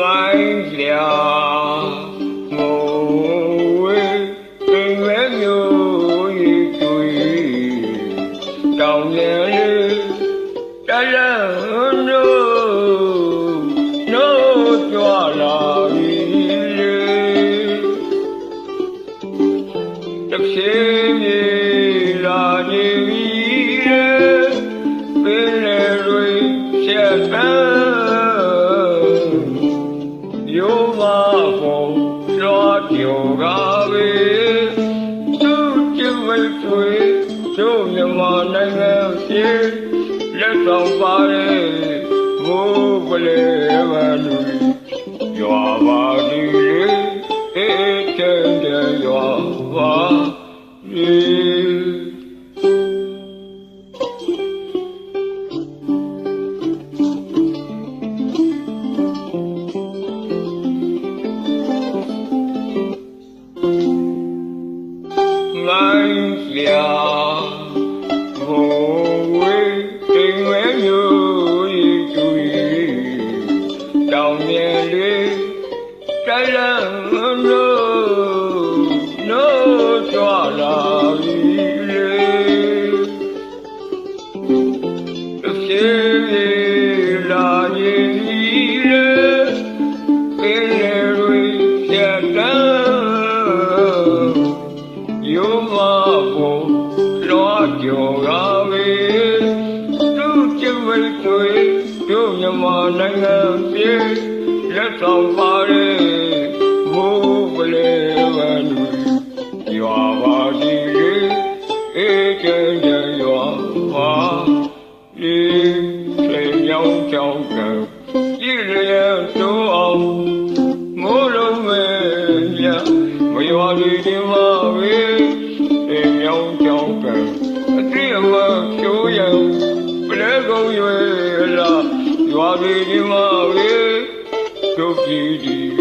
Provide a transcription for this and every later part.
爱了。 ယောမဖို့လောကျော်ကပဲသူကျဝဲတွေတို့မြန်မာနိုင်ငံပြည်လက်ဆောင်ပါတဲ့ဘိုးကလေးပါလူရွာပါဒီလေအေး တိမ်ဝဲမျိုးရီတူရီတောင်းမြဲလေးတရံနိုးနိုးကြွလာပြီလေတစ်ဖြည်းဖြည်းလာရင်ဒီလေပင်လေတွေချက်တန်းယောမဘုံလောကျော်က နိုင်ငံပြေလက်ဆောင်ပါတဲ့ဘိုးကလေးဝန်းရွာပါစီလေအေးကျန်ကျန်ရွာပါလေလေမြောင်းချောင်း ရွာဒီဒီမှာဝေးတို့ပြည်ဒီက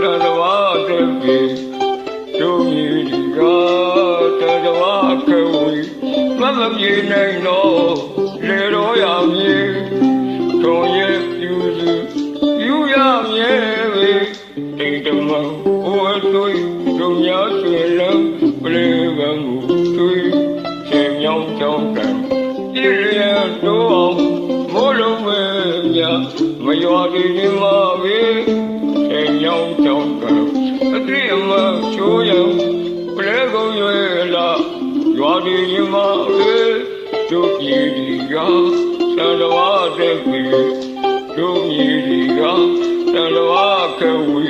သတ္တဝါတဲ့ပြီတို့ပြည်ဒီကသတ္တဝါကဝေးမမပြေနိုင်တော့လေတော်ရမည်ထုံရဲ့ပြူစုယူရမြဲပဲတိတ်တမဟိုအတွေ့တို့များဆွေလန်းပလေးကံကိုတွေ့ချေမြောင်းချောင်းကံပြည့်ရတော့အောင်မိုးလုံးပဲမြ မရွာဒီဒီမှာပဲချေမြောင်းချောင်းကံအတိအမချိုးရန်ပလေးကုန်းရွယ်လာရွာဒီဒီမှာပဲတို့ပြည်ဒီကသံတော်တဲ့ပြီတို့မြည်ဒီကတလဝကဝီ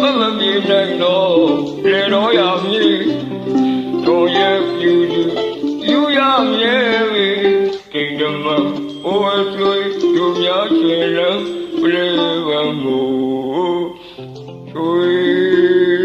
မမပြေနိုင်တော့လေတော်ရမည်တို့ရဲ့ပြူသူယူရမြဲပြီကိန္ဒမအိုးဆွေ တို့များရှင်လံပလေဝံမူချွေ